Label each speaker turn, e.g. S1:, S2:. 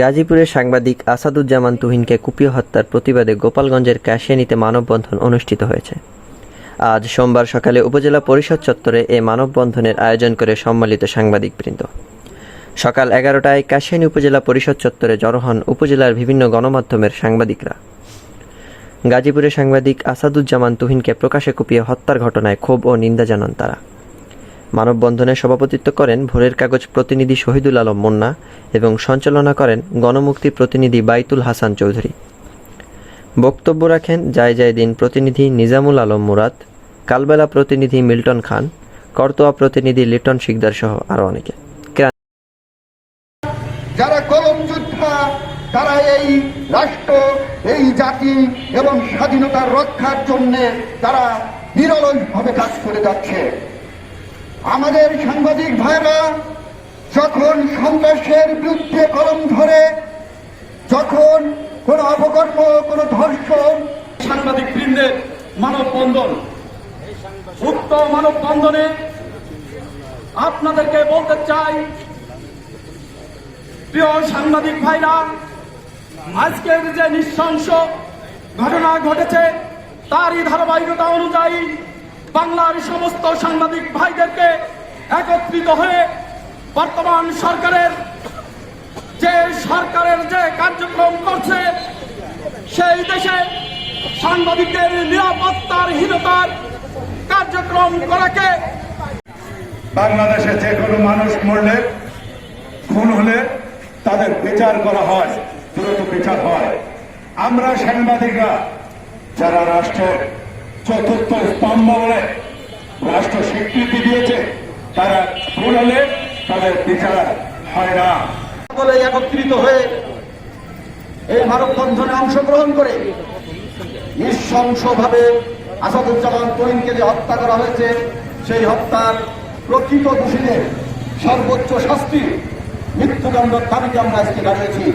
S1: গাজীপুরের সাংবাদিক আসাদুজ্জামান তুহিনকে কুপিয়ে হত্যার প্রতিবাদে গোপালগঞ্জের কাশিয়ানীতে মানববন্ধন অনুষ্ঠিত হয়েছে। আজ সোমবার সকালে উপজেলা পরিষদ চত্বরে এ মানববন্ধনের আয়োজন করে সম্মিলিত সাংবাদিকবৃন্দ। সকাল এগারোটায় কাশিয়ানী উপজেলা পরিষদ চত্বরে জড়ো হন উপজেলার বিভিন্ন গণমাধ্যমের সাংবাদিকরা। গাজীপুরের সাংবাদিক আসাদুজ্জামান তুহিনকে প্রকাশে কুপিয়ে হত্যার ঘটনায় ক্ষোভ ও নিন্দা জানান তারা। মানববন্ধনে সভাপতিত্ব করেন ভোরের কাগজ প্রতিনিধি শহীদুল আলম মুন্না এবং সঞ্চালনা করেন গণমুক্তি প্রতিনিধি বাইতুল হাসান চৌধুরী। বক্তব্য রাখেন জায় জায় দিন প্রতিনিধি নিজামুল আলম মুরাদ, কালবেলা প্রতিনিধি মিল্টন খান, করতোয়া প্রতিনিধি লিটন শিকদার সহ আরও অনেকে।
S2: যারা কলম যোদ্ধা, তারা এই রাষ্ট্র, এই জাতি এবং স্বাধীনতার রক্ষার জন্য তারা নিরলসভাবে কাজ করে যাচ্ছে। আমাদের সাংবাদিক ভাইরা, যখন সন্ত্রাসের বিরুদ্ধে কলম ধরে, যখন কোনো অপকর্ম, কোনো ধর্ষণ,
S3: সাংবাদিক বৃন্দের মানববন্ধন উক্ত মানববন্ধনে আপনাদেরকে বলতে চাই, প্রিয় সাংবাদিক ভাইরা, আজকের যে নৃশংস ঘটনা ঘটেছে, তারই ধারাবাহিকতা অনুযায়ী বাংলার সমস্ত সাংবাদিক ভাইদেরকে একত্রিত হয়ে বর্তমান সরকারের যে সরকারের যে কার্যক্রম করছে, সেই দেশে সাংবাদিকদের নিরাপত্তার হীনতার কার্যক্রম করাকে
S4: বাংলাদেশে যে কোনো মানুষ মরলে, খুন হলে তাদের বিচার করা হয়, দ্রুত বিচার হয়। আমরা সাংবাদিকরা, যারা রাষ্ট্রের চতুর্থ স্তম্ভ বলে রাষ্ট্র স্বীকৃতি দিয়েছে। তারা খুন হলে তাদের বিচার হয় না।
S2: সকলে একত্রিত হয়ে এই মানববন্ধনে অংশগ্রহণ করে নৃশংসভাবে আসাদুজ্জামান তরিনকে যে হত্যা করা হয়েছে, সেই হত্যার প্রকৃত দোষীদের সর্বোচ্চ শাস্তি মৃত্যুদণ্ডের দাবিতে আমরা আজকে দাঁড়িয়েছি।